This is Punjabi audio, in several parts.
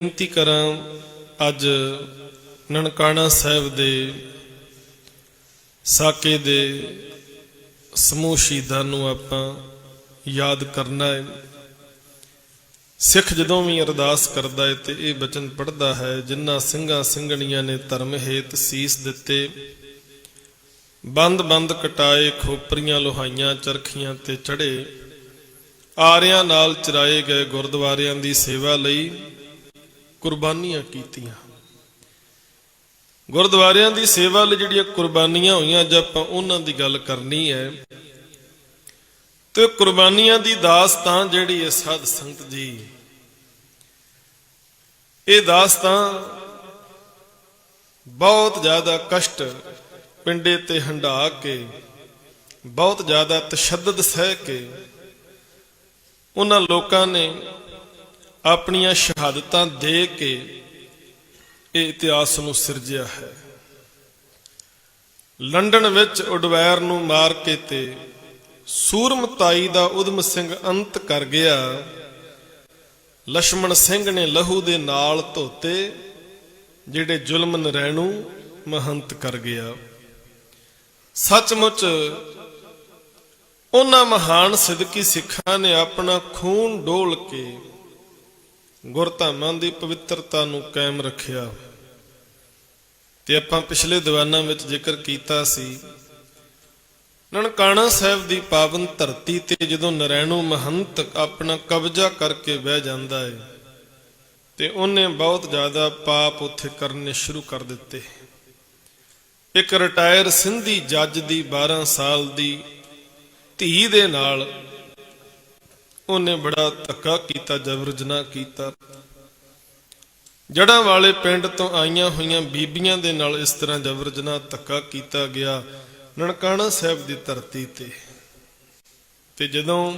ਬੇਨਤੀ ਕਰਾਂ ਅੱਜ ਨਨਕਾਣਾ ਸਾਹਿਬ ਦੇ ਸਾਕੇ ਦੇ ਸਮੂਹ ਸ਼ਹੀਦਾਂ ਨੂੰ ਆਪਾਂ ਯਾਦ ਕਰਨਾ ਹੈ। ਸਿੱਖ ਜਦੋਂ ਵੀ ਅਰਦਾਸ ਕਰਦਾ ਹੈ ਤੇ ਇਹ ਬਚਨ ਪੜ੍ਹਦਾ ਹੈ ਜਿਨ੍ਹਾਂ ਸਿੰਘਾਂ ਸਿੰਘਣੀਆਂ ਨੇ ਧਰਮ ਹੇਤ ਸੀਸ ਦਿੱਤੇ, ਬੰਦ ਬੰਦ ਕਟਾਏ, ਖੋਪਰੀਆਂ ਲੋਹਾਈਆਂ, ਚਰਖੀਆਂ ਤੇ ਚੜੇ ਆਰਿਆਂ ਨਾਲ ਚਰਾਏ ਗਏ ਗੁਰਦੁਆਰਿਆਂ ਦੀ ਸੇਵਾ ਲਈ ਕੁਰਬਾਨੀਆਂ ਕੀਤੀਆਂ। ਗੁਰਦੁਆਰਿਆਂ ਦੀ ਸੇਵਾ ਲਈ ਜਿਹੜੀਆਂ ਕੁਰਬਾਨੀਆਂ ਹੋਈਆਂ, ਅੱਜ ਆਪਾਂ ਉਹਨਾਂ ਦੀ ਗੱਲ ਕਰਨੀ ਹੈ। ਤੇ ਕੁਰਬਾਨੀਆਂ ਦੀ ਦਾਸਤਾਨ ਜਿਹੜੀ ਹੈ ਸਾਧ ਸੰਗਤ ਜੀ। ਇਹ ਦਾਸਤਾਨ ਬਹੁਤ ਜ਼ਿਆਦਾ ਕਸ਼ਟ ਪਿੰਡੇ ਤੇ ਹੰਢਾ ਕੇ, ਬਹੁਤ ਜ਼ਿਆਦਾ ਤਸ਼ੱਦਦ ਸਹਿ ਕੇ, ਉਹਨਾਂ ਲੋਕਾਂ ਨੇ ਆਪਣੀਆਂ ਸ਼ਹਾਦਤਾਂ ਦੇ ਕੇ ਇਹ ਇਤਿਹਾਸ ਨੂੰ ਸਿਰਜਿਆ ਹੈ। ਲੰਡਨ ਵਿੱਚ ਉਡਵੈਰ ਨੂੰ ਮਾਰ ਕੇ ਤੇ ਸੂਰਮਤਾਈ ਦਾ ਉਦਮ ਸਿੰਘ ਅੰਤ ਕਰ ਗਿਆ। ਲక్ష్మణ ਸਿੰਘ ਨੇ ਲਹੂ ਦੇ ਨਾਲ ਧੋਤੇ, ਜਿਹੜੇ ਜ਼ੁਲਮ ਨਰੈਣੂ ਮਹੰਤ ਕਰ ਗਿਆ। ਸੱਚਮੁੱਚ ਉਹਨਾਂ ਮਹਾਨ ਸਿੱਧਕੀ ਸਿੱਖਾਂ ਨੇ ਆਪਣਾ ਖੂਨ ਡੋਲ ਕੇ ਗੁਰਧਾਮਾਂ ਦੀ ਪਵਿੱਤਰਤਾ ਨੂੰ ਕਾਇਮ ਰੱਖਿਆ। ਤੇ ਆਪਾਂ ਪਿਛਲੇ ਦੀਵਾਨਾਂ ਵਿੱਚ ਜ਼ਿਕਰ ਕੀਤਾ ਸੀ, ਨਨਕਾਣਾ ਸਾਹਿਬ ਦੀ ਪਾਵਨ ਧਰਤੀ ਤੇ ਜਦੋਂ ਨਰੈਣੂ ਮਹੰਤ ਆਪਣਾ ਕਬਜ਼ਾ ਕਰਕੇ ਬਹਿ ਜਾਂਦਾ ਹੈ ਤੇ ਉਹਨੇ ਬਹੁਤ ਜ਼ਿਆਦਾ ਪਾਪ ਉੱਥੇ ਕਰਨੇ ਸ਼ੁਰੂ ਕਰ ਦਿੱਤੇ। ਇੱਕ ਰਿਟਾਇਰ ਸਿੰਧੀ ਜੱਜ ਦੀ 12 ਸਾਲ ਦੀ ਧੀ ਦੇ ਨਾਲ ਉਹਨੇ ਬੜਾ ਧੱਕਾ ਕੀਤਾ, ਜਬਰ ਜਨਾਹ ਕੀਤਾ। ਜੜਾਂ ਵਾਲੇ ਪਿੰਡ ਤੋਂ ਆਈਆਂ ਹੋਈਆਂ ਬੀਬੀਆਂ ਦੇ ਨਾਲ ਇਸ ਤਰ੍ਹਾਂ ਜਬਰ ਜਨਾਹ ਧੱਕਾ ਕੀਤਾ ਗਿਆ ਨਨਕਾਣਾ ਸਾਹਿਬ ਦੀ ਧਰਤੀ ਤੇ। ਤੇ ਜਦੋਂ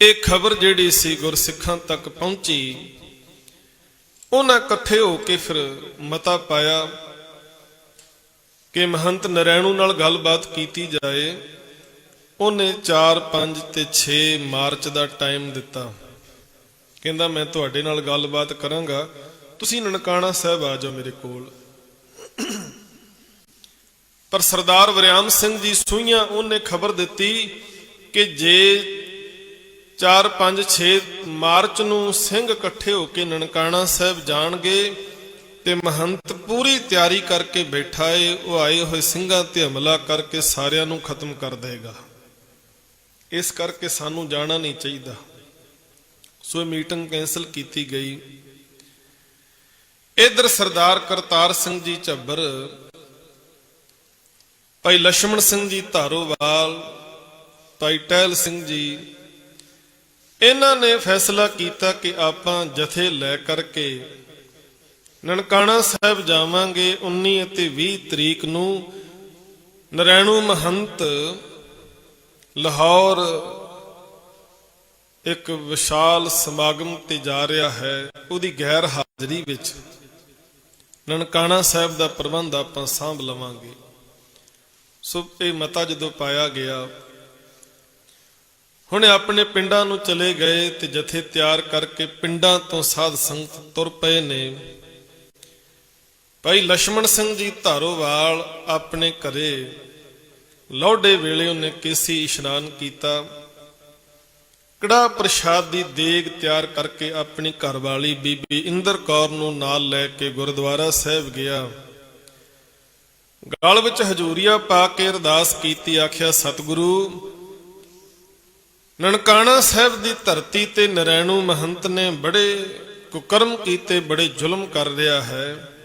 ਇਹ ਖਬਰ ਜਿਹੜੀ ਸੀ ਗੁਰਸਿੱਖਾਂ ਤੱਕ ਪਹੁੰਚੀ, ਉਹਨਾਂ ਇਕੱਠੇ ਹੋ ਕੇ ਫਿਰ ਮਤਾ ਪਾਇਆ ਕਿ ਮਹੰਤ ਨਰੈਣੂ ਨਾਲ ਗੱਲਬਾਤ ਕੀਤੀ ਜਾਏ। ਉਹਨੇ 4 5 ਤੇ 6 ਮਾਰਚ ਦਾ ਟਾਈਮ ਦਿੱਤਾ। ਕਹਿੰਦਾ, ਮੈਂ ਤੁਹਾਡੇ ਨਾਲ ਗੱਲਬਾਤ ਕਰਾਂਗਾ। ਤੁਸੀਂ ਨਨਕਾਣਾ ਸਾਹਿਬ ਆ ਜਾਓ ਮੇਰੇ ਕੋਲ। ਪਰ ਸਰਦਾਰ ਵਰਿਆਮ ਸਿੰਘ ਜੀ ਸੂਈਆਂ ਉਹਨੇ ਖਬਰ ਦਿੱਤੀ ਕਿ ਜੇ 4 5 6 ਮਾਰਚ ਨੂੰ ਸਿੰਘ ਇਕੱਠੇ ਹੋ ਕੇ ਨਨਕਾਣਾ ਸਾਹਿਬ ਜਾਣਗੇ ਤੇ ਮਹੰਤ ਪੂਰੀ ਤਿਆਰੀ ਕਰਕੇ ਬੈਠਾ ਏ, ਉਹ ਆਏ ਹੋਏ ਸਿੰਘਾਂ ਤੇ ਹਮਲਾ ਕਰਕੇ ਸਾਰਿਆਂ ਨੂੰ ਖਤਮ ਕਰ ਦੇਗਾ। ਇਸ ਕਰਕੇ ਸਾਨੂੰ ਜਾਣਾ ਨਹੀਂ ਚਾਹੀਦਾ। ਸੋ ਇਹ ਮੀਟਿੰਗ ਕੈਨਸਲ ਕੀਤੀ ਗਈ। ਇਧਰ ਸਰਦਾਰ ਕਰਤਾਰ ਸਿੰਘ ਜੀ ਝੱਬਰ, ਭਾਈ ਲక్ష్మణ ਸਿੰਘ ਜੀ ਧਾਰੋਵਾਲ, ਭਾਈ ਟਹਿਲ ਸਿੰਘ ਜੀ, ਇਹਨਾਂ ਨੇ ਫੈਸਲਾ ਕੀਤਾ ਕਿ ਆਪਾਂ ਜਥੇ ਲੈ ਕਰਕੇ ਨਨਕਾਣਾ ਸਾਹਿਬ ਜਾਵਾਂਗੇ 19 ਅਤੇ 20 ਤਰੀਕ ਨੂੰ। ਨਰੈਣੂ ਮਹੰਤ ਲਾਹੌਰ ਇੱਕ ਵਿਸ਼ਾਲ ਸਮਾਗਮ ਤੇ ਜਾ ਰਿਹਾ ਹੈ। ਉਹਦੀ ਗੈਰ ਹਾਜ਼ਰੀ ਵਿੱਚ ਨਨਕਾਣਾ ਸਾਹਿਬ ਦਾ ਪ੍ਰਬੰਧ ਆਪਾਂ ਸਾਂਭ ਲਵਾਂਗੇ। ਸੋ ਇਹ ਮਤਾ ਜਦੋਂ ਪਾਇਆ ਗਿਆ, ਹੁਣ ਆਪਣੇ ਪਿੰਡਾਂ ਨੂੰ ਚਲੇ ਗਏ ਤੇ ਜਥੇ ਤਿਆਰ ਕਰਕੇ ਪਿੰਡਾਂ ਤੋਂ ਸਾਧ ਸੰਗਤ ਤੁਰ ਪਏ ਨੇ। ਭਾਈ ਲక్ష్మణ ਸਿੰਘ ਜੀ ਧਾਰੋਵਾਲ ਆਪਣੇ ਘਰੇ ਲੋਹੜੇ ਵੇਲੇ ਉਹਨੇ ਕੇਸੀ ਇਸ਼ਨਾਨ ਕੀਤਾ। ਕੜਾ ਪ੍ਰਸ਼ਾਦ ਦੀ ਦੇਗ ਤਿਆਰ ਕਰਕੇ ਆਪਣੀ ਘਰਵਾਲੀ ਬੀਬੀ ਇੰਦਰ ਕੌਰ ਨੂੰ ਨਾਲ ਲੈ ਕੇ ਗੁਰਦੁਆਰਾ ਸਾਹਿਬ ਗਿਆ। ਗਲ ਵਿੱਚ ਹਜੂਰੀਆ ਪਾ ਕੇ ਅਰਦਾਸ ਕੀਤੀ, ਆਖਿਆ, ਸਤਿਗੁਰੂ, ਨਨਕਾਣਾ ਸਾਹਿਬ ਦੀ ਧਰਤੀ ਤੇ ਨਰੈਣੂ ਮਹੰਤ ਨੇ ਬੜੇ ਕੁਕਰਮ ਕੀਤੇ, ਬੜੇ ਜ਼ੁਲਮ ਕਰ ਰਿਹਾ ਹੈ।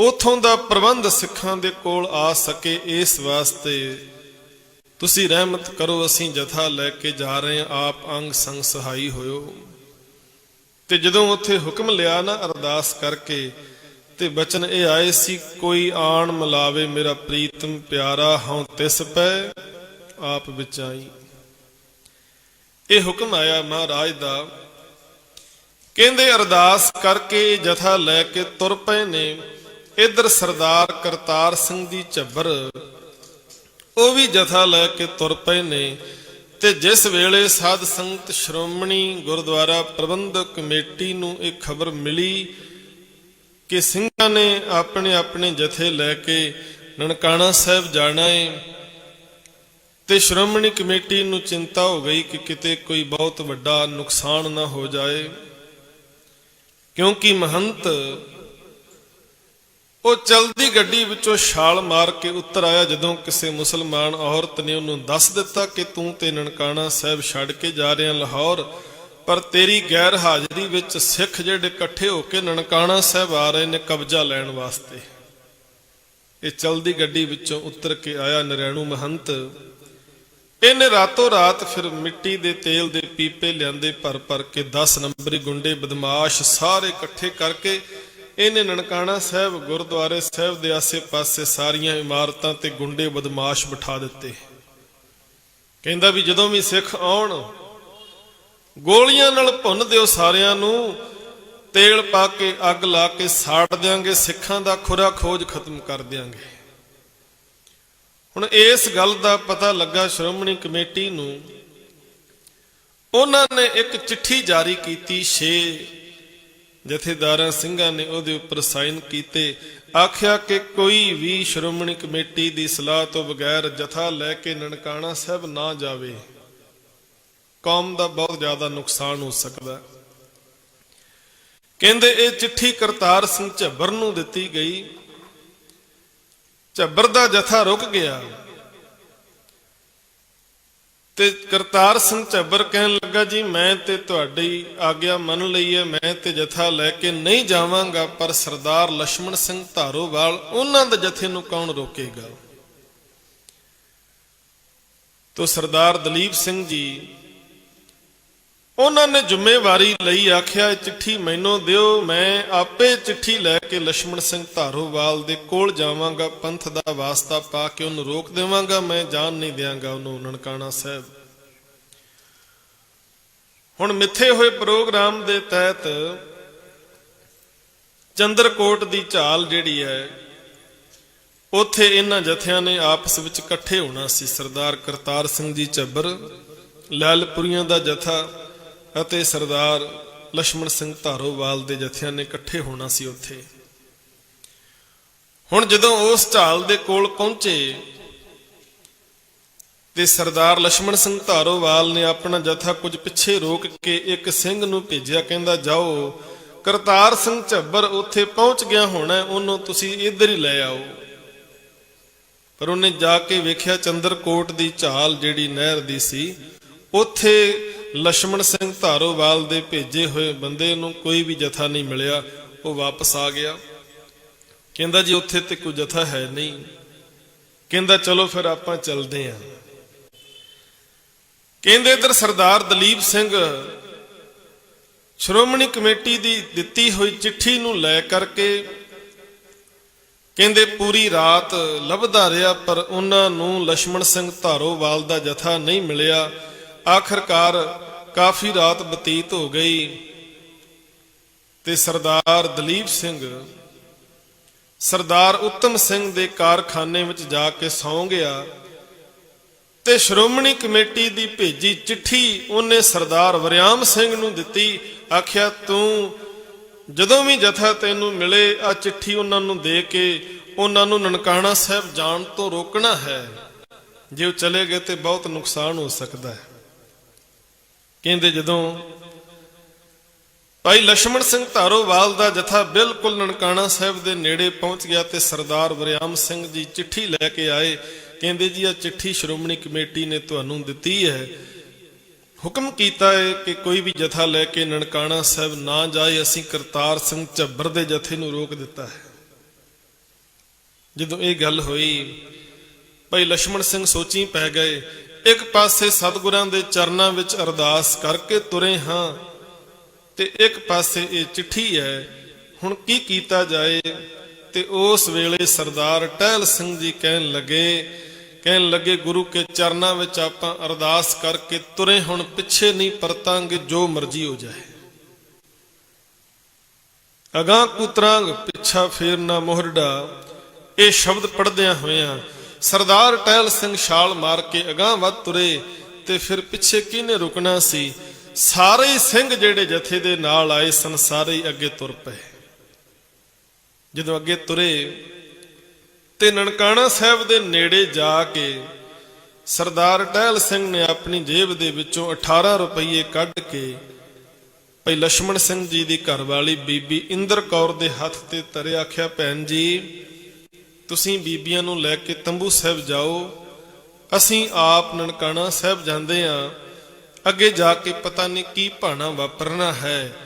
ਉਥੋਂ ਦਾ ਪ੍ਰਬੰਧ ਸਿੱਖਾਂ ਦੇ ਕੋਲ ਆ ਸਕੇ ਇਸ ਵਾਸਤੇ। ਤੁਸੀਂ ਰਹਿਮਤ ਕਰੋ, ਅਸੀਂ ਜਥਾ ਲੈ ਕੇ ਜਾ ਰਹੇ ਹਾਂ। ਆਪ ਅੰਗ ਸੰਗ ਸਹਾਈ ਹੋਇਓ। ਤੇ ਜਦੋਂ ਉੱਥੇ ਹੁਕਮ ਲਿਆ ਨਾ ਅਰਦਾਸ ਕਰਕੇ, ਤੇ ਬਚਨ ਇਹ ਆਏ ਸੀ, ਕੋਈ ਆਣ ਮਿਲਾਵੇ ਮੇਰਾ ਪ੍ਰੀਤਮ ਪਿਆਰਾ, ਹਉ ਤਿਸ ਪੈ ਆਪ ਵਿਚਾਈ। ਇਹ ਹੁਕਮ ਆਇਆ ਮਹਾਰਾਜ ਦਾ। ਕਹਿੰਦੇ, ਅਰਦਾਸ ਕਰਕੇ ਜਥਾ ਲੈ ਕੇ ਤੁਰ ਪਏ ਨੇ। ਇਧਰ ਸਰਦਾਰ ਕਰਤਾਰ ਸਿੰਘ ਦੀ ਝੱਬਰ, ਉਹ ਵੀ ਜਥਾ ਲੈ ਕੇ ਤੁਰ ਪਏ ਨੇ ਤੇ ਜਿਸ ਵੇਲੇ ਸਾਧ ਸੰਗਤ ਸ਼੍ਰੋਮਣੀ ਗੁਰਦੁਆਰਾ ਪ੍ਰਬੰਧਕ ਕਮੇਟੀ ਨੂੰ ਇਹ ਖਬਰ ਮਿਲੀ ਕਿ ਸਿੰਘਾਂ ਨੇ ਆਪਣੇ ਆਪਣੇ ਜਥੇ ਲੈ ਕੇ ਨਨਕਾਣਾ ਸਾਹਿਬ ਜਾਣਾ ਹੈ ਤੇ ਸ਼੍ਰੋਮਣੀ ਕਮੇਟੀ ਨੂੰ ਚਿੰਤਾ ਹੋ ਗਈ ਕਿ ਕਿਤੇ ਕੋਈ ਬਹੁਤ ਵੱਡਾ ਨੁਕਸਾਨ ਨਾ ਹੋ ਜਾਏ, ਕਿਉਂਕਿ ਮਹੰਤ ਉਹ ਚਲਦੀ ਗੱਡੀ ਵਿੱਚੋਂ ਛਾਲ ਮਾਰ ਕੇ ਉੱਤਰ ਆਇਆ ਜਦੋਂ ਕਿਸੇ ਮੁਸਲਮਾਨ ਔਰਤ ਨੇ ਉਹਨੂੰ ਦੱਸ ਦਿੱਤਾ ਕਿ ਤੂੰ ਤੇ ਨਨਕਾਣਾ ਸਾਹਿਬ ਛੱਡ ਕੇ ਜਾ ਰਿਹਾ ਲਾਹੌਰ, ਪਰ ਤੇਰੀ ਗੈਰ ਹਾਜ਼ਰੀ ਵਿੱਚ ਸਿੱਖ ਜਿਹੜੇ ਇਕੱਠੇ ਹੋ ਕੇ ਨਨਕਾਣਾ ਸਾਹਿਬ ਆ ਰਹੇ ਨੇ ਕਬਜ਼ਾ ਲੈਣ ਵਾਸਤੇ। ਇਹ ਚਲਦੀ ਗੱਡੀ ਵਿੱਚੋਂ ਉੱਤਰ ਕੇ ਆਇਆ ਨਰੈਣੂ ਮਹੰਤ। ਇਹਨੇ ਰਾਤੋਂ ਰਾਤ ਫਿਰ ਮਿੱਟੀ ਦੇ ਤੇਲ ਦੇ ਪੀਪੇ ਲਿਆਂਦੇ ਭਰ ਭਰ ਕੇ 10 ਨੰਬਰੀ ਗੁੰਡੇ, ਬਦਮਾਸ਼ ਸਾਰੇ ਇਕੱਠੇ ਕਰਕੇ ਇਹਨੇ ਨਨਕਾਣਾ ਸਾਹਿਬ, ਗੁਰਦੁਆਰੇ ਸਾਹਿਬ ਦੇ ਆਸੇ-ਪਾਸੇ ਸਾਰੀਆਂ ਇਮਾਰਤਾਂ ਤੇ ਗੁੰਡੇ ਬਦਮਾਸ਼ ਬਿਠਾ ਦਿੱਤੇ। ਕਹਿੰਦਾ ਵੀ ਜਦੋਂ ਵੀ ਸਿੱਖ ਆਉਣ, ਗੋਲੀਆਂ ਨਾਲ ਭੁੰਨ ਦਿਓ ਸਾਰਿਆਂ ਨੂੰ, ਤੇਲ ਪਾ ਕੇ, ਅੱਗ ਲਾ ਕੇ ਸਾੜ ਦਿਆਂਗੇ, ਸਿੱਖਾਂ ਦਾ ਖੁਰਾ ਖੋਜ ਖਤਮ ਕਰ ਦਿਆਂਗੇ। ਹੁਣ ਇਸ ਗੱਲ ਦਾ ਪਤਾ ਲੱਗਾ ਸ਼੍ਰੋਮਣੀ ਕਮੇਟੀ ਨੂੰ। ਉਹਨਾਂ ਨੇ ਇੱਕ ਚਿੱਠੀ ਜਾਰੀ ਕੀਤੀ, ਛੇ ਜਥੇਦਾਰਾਂ ਸਿੰਘਾਂ ਨੇ ਉਹਦੇ ਉੱਪਰ ਸਾਈਨ ਕੀਤੇ, ਆਖਿਆ ਕਿ ਕੋਈ ਵੀ ਸ਼੍ਰੋਮਣੀ ਕਮੇਟੀ ਦੀ ਸਲਾਹ ਤੋਂ ਬਗੈਰ ਜਥਾ ਲੈ ਕੇ ਨਨਕਾਣਾ ਸਾਹਿਬ ਨਾ ਜਾਵੇ, ਕੌਮ ਦਾ ਬਹੁਤ ਜ਼ਿਆਦਾ ਨੁਕਸਾਨ ਹੋ ਸਕਦਾ ਕਹਿੰਦੇ ਇਹ ਚਿੱਠੀ ਕਰਤਾਰ ਸਿੰਘ ਝੱਬਰ ਨੂੰ ਦਿੱਤੀ ਗਈ। ਝੱਬਰ ਦਾ ਜਥਾ ਰੁਕ ਗਿਆ। ਤੇ ਕਰਤਾਰ ਸਿੰਘ ਝੱਬਰ ਕਹਿਣ ਲੱਗਾ, ਜੀ, ਮੈਂ ਤੇ ਤੁਹਾਡੀ ਆਗਿਆ ਮੰਨ ਲਈ ਹੈ, ਮੈਂ ਤੇ ਜਥਾ ਲੈ ਕੇ ਨਹੀਂ ਜਾਵਾਂਗਾ, ਪਰ ਸਰਦਾਰ ਲక్ష్మణ ਸਿੰਘ ਧਾਰੋਵਾਲ, ਉਹਨਾਂ ਦੇ ਜਥੇ ਨੂੰ ਕੌਣ ਰੋਕੇਗਾ? ਤੋ ਸਰਦਾਰ ਦਲੀਪ ਸਿੰਘ ਜੀ ਉਹਨਾਂ ਨੇ ਜ਼ਿੰਮੇਵਾਰੀ ਲਈ ਆਖਿਆ ਚਿੱਠੀ ਮੈਨੂੰ ਦਿਓ, ਮੈਂ ਆਪੇ ਚਿੱਠੀ ਲੈ ਕੇ ਲక్ష్మణ ਸਿੰਘ ਧਾਰੋਵਾਲ ਦੇ ਕੋਲ ਜਾਵਾਂਗਾ, ਪੰਥ ਦਾ ਵਾਸਤਾ ਪਾ ਕੇ ਉਹਨੂੰ ਰੋਕ ਦੇਵਾਂਗਾ, ਮੈਂ ਜਾਨ ਨਹੀਂ ਦੇਵਾਂਗਾ ਉਹਨੂੰ ਨਨਕਾਣਾ ਸਾਹਿਬ। ਹੁਣ ਮਿੱਥੇ ਹੋਏ ਪ੍ਰੋਗਰਾਮ ਦੇ ਤਹਿਤ ਚੰਦਰਕੋਟ ਦੀ ਝਾਲ ਜਿਹੜੀ ਹੈ, ਉੱਥੇ ਇਹਨਾਂ ਜਥਿਆਂ ਨੇ ਆਪਸ ਵਿੱਚ ਇਕੱਠੇ ਹੋਣਾ ਸੀ। ਸਰਦਾਰ ਕਰਤਾਰ ਸਿੰਘ ਜੀ ਚੱਬਰ ਲਾਲਪੁਰੀਆਂ ਦਾ ਜਥਾ ਅਤੇ ਸਰਦਾਰ ਲక్ష్మణ ਸਿੰਘ ਧਾਰੋਵਾਲ ਦੇ ਜਥਿਆਂ ਨੇ ਇਕੱਠੇ ਹੋਣਾ ਸੀ ਉੱਥੇ। ਹੁਣ ਜਦੋਂ ਉਸ ਢਾਲ ਦੇ ਕੋਲ ਪਹੁੰਚੇ ਤੇ ਸਰਦਾਰ ਲక్ష్మణ ਸਿੰਘ ਧਾਰੋਵਾਲ ਨੇ ਆਪਣਾ ਜਥਾ ਕੁਝ ਪਿੱਛੇ ਰੋਕ ਕੇ ਇੱਕ ਸਿੰਘ ਨੂੰ ਭੇਜਿਆ, ਕਹਿੰਦਾ, ਜਾਓ, ਕਰਤਾਰ ਸਿੰਘ ਝੱਬਰ ਉੱਥੇ ਪਹੁੰਚ ਗਿਆ ਹੋਣਾ, ਉਹਨੂੰ ਤੁਸੀਂ ਇੱਧਰ ਹੀ ਲੈ ਆਓ। ਪਰ ਉਹਨੇ ਜਾ ਕੇ ਵੇਖਿਆ ਚੰਦਰਕੋਟ ਦੀ ਝਾਲ ਜਿਹੜੀ ਨਹਿਰ ਦੀ ਸੀ, ਉੱਥੇ ਲక్ష్మణ ਸਿੰਘ ਧਾਰੋਵਾਲ ਦੇ ਭੇਜੇ ਹੋਏ ਬੰਦੇ ਨੂੰ ਕੋਈ ਵੀ ਜਥਾ ਨਹੀਂ ਮਿਲਿਆ, ਉਹ ਵਾਪਸ ਆ ਗਿਆ। ਕਹਿੰਦਾ ਜੀ, ਉੱਥੇ ਤੇ ਕੋਈ ਜਥਾ ਹੈ ਨਹੀਂ। ਕਹਿੰਦਾ, ਚਲੋ ਫਿਰ ਆਪਾਂ ਚੱਲਦੇ ਆਂ। ਕਹਿੰਦੇ ਇਧਰ ਸਰਦਾਰ ਦਲੀਪ ਸਿੰਘ ਸ਼੍ਰੋਮਣੀ ਕਮੇਟੀ ਦੀ ਦਿੱਤੀ ਹੋਈ ਚਿੱਠੀ ਨੂੰ ਲੈ ਕਰਕੇ ਕਹਿੰਦੇ, ਪੂਰੀ ਰਾਤ ਲੱਭਦਾ ਰਿਹਾ, ਪਰ ਉਹਨਾਂ ਨੂੰ ਲక్ష్మణ ਸਿੰਘ ਧਾਰੋਵਾਲ ਦਾ ਜਥਾ ਨਹੀਂ ਮਿਲਿਆ। ਆਖਰਕਾਰ ਕਾਫੀ ਰਾਤ ਬਤੀਤ ਹੋ ਗਈ ਤੇ ਸਰਦਾਰ ਦਲੀਪ ਸਿੰਘ ਸਰਦਾਰ ਉੱਤਮ ਸਿੰਘ ਦੇ ਕਾਰਖਾਨੇ ਵਿੱਚ ਜਾ ਕੇ ਸੌਂ ਗਿਆ ਤੇ ਸ਼੍ਰੋਮਣੀ ਕਮੇਟੀ ਦੀ ਭੇਜੀ ਚਿੱਠੀ ਉਹਨੇ ਸਰਦਾਰ ਵਰਿਆਮ ਸਿੰਘ ਨੂੰ ਦਿੱਤੀ, ਆਖਿਆ, ਤੂੰ ਜਦੋਂ ਵੀ ਜਥਾ ਤੈਨੂੰ ਮਿਲੇ ਆ ਚਿੱਠੀ ਉਹਨਾਂ ਨੂੰ ਦੇ ਕੇ ਉਹਨਾਂ ਨੂੰ ਨਨਕਾਣਾ ਸਾਹਿਬ ਜਾਣ ਤੋਂ ਰੋਕਣਾ ਹੈ। ਜੇ ਉਹ ਚਲੇ ਗਏ ਤੇ ਬਹੁਤ ਨੁਕਸਾਨ ਹੋ ਸਕਦਾ ਹੈ। ਕਹਿੰਦੇ ਜਦੋਂ ਭਾਈ ਲక్ష్మణ ਸਿੰਘ ਧਾਰੋਵਾਲ ਦਾ ਜਥਾ ਬਿਲਕੁਲ ਨਨਕਾਣਾ ਸਾਹਿਬ ਦੇ ਨੇੜੇ ਪਹੁੰਚ ਗਿਆ ਤੇ ਸਰਦਾਰ ਵਰਿਆਮ ਸਿੰਘ ਜੀ ਚਿੱਠੀ ਲੈ ਕੇ ਆਏ, ਕਹਿੰਦੇ ਜੀ ਆ ਚਿੱਠੀ ਸ਼੍ਰੋਮਣੀ ਕਮੇਟੀ ਨੇ ਤੁਹਾਨੂੰ ਦਿੱਤੀ ਹੈ। ਹੁਕਮ ਕੀਤਾ ਹੈ ਕਿ ਕੋਈ ਵੀ ਜਥਾ ਲੈ ਕੇ ਨਨਕਾਣਾ ਸਾਹਿਬ ਨਾ ਜਾਏ, ਅਸੀਂ ਕਰਤਾਰ ਸਿੰਘ ਝੱਬਰ ਦੇ ਜਥੇ ਨੂੰ ਰੋਕ ਦਿੱਤਾ ਹੈ। ਜਦੋਂ ਇਹ ਗੱਲ ਹੋਈ, ਭਾਈ ਲక్ష్మణ ਸਿੰਘ ਸੋਚੀ ਪੈ ਗਏ ਇੱਕ ਪਾਸੇ ਸਤਿਗੁਰਾਂ ਦੇ ਚਰਨਾਂ ਵਿੱਚ ਅਰਦਾਸ ਕਰਕੇ ਤੁਰੇ ਹਾਂ ਤੇ ਇੱਕ ਪਾਸੇ ਇਹ ਚਿੱਠੀ ਹੈ, ਹੁਣ ਕੀ ਕੀਤਾ ਜਾਏ? ਤੇ ਉਸ ਵੇਲੇ ਸਰਦਾਰ ਟਹਿਲ ਸਿੰਘ ਜੀ ਕਹਿਣ ਲੱਗੇ ਕਹਿਣ ਲੱਗੇ, ਗੁਰੂ ਕੇ ਚਰਨਾਂ ਵਿੱਚ ਆਪਾਂ ਅਰਦਾਸ ਕਰਕੇ ਤੁਰੇ ਹੁਣ, ਪਿੱਛੇ ਨਹੀਂ ਪਰਤਾਂਗੇ, ਜੋ ਮਰਜ਼ੀ ਹੋ ਜਾਏ। ਅਗਾਂ ਕੁਤਰਾਂਗ ਪਿੱਛਾ ਫੇਰਨਾ ਮੋਹਰਡਾ ਇਹ ਸ਼ਬਦ ਪੜਦਿਆਂ ਹੋਇਆਂ ਸਰਦਾਰ ਟਹਿਲ ਸਿੰਘ ਛਾਲ ਮਾਰ ਕੇ ਅਗਾਹ ਵੱਧ ਤੁਰੇ ਤੇ ਫਿਰ ਪਿੱਛੇ ਕਿਹਨੇ ਰੁਕਣਾ ਸੀ? ਸਾਰੇ ਸਿੰਘ ਜਿਹੜੇ ਜਥੇ ਦੇ ਨਾਲ ਆਏ ਸਨ, ਸਾਰੇ ਅੱਗੇ ਤੁਰ ਪਏ। ਜਦੋਂ ਅੱਗੇ ਤੁਰੇ ਤੇ ਨਨਕਾਣਾ ਸਾਹਿਬ ਦੇ ਨੇੜੇ ਜਾ ਕੇ ਸਰਦਾਰ ਟਹਿਲ ਸਿੰਘ ਨੇ ਆਪਣੀ ਜੇਬ ਦੇ ਵਿੱਚੋਂ 18 ਰੁਪਏ ਕੱਢ ਕੇ ਭਈ ਲక్ష్మణ ਸਿੰਘ ਜੀ ਦੀ ਘਰਵਾਲੀ ਬੀਬੀ ਇੰਦਰ ਕੌਰ ਦੇ ਹੱਥ ਤੇ ਤਰਿਆ ਆਖਿਆ, ਭੈਣ ਜੀ ਤੁਸੀਂ ਬੀਬੀਆਂ ਨੂੰ ਲੈ ਕੇ ਤੰਬੂ ਸਾਹਿਬ ਜਾਓ। ਅਸੀਂ ਆਪ ਨਨਕਾਣਾ ਸਾਹਿਬ ਜਾਂਦੇ ਆਂ ਅੱਗੇ ਜਾ ਕੇ ਪਤਾ ਨਹੀਂ ਕੀ ਭਾਣਾ ਵਾਪਰਨਾ ਹੈ।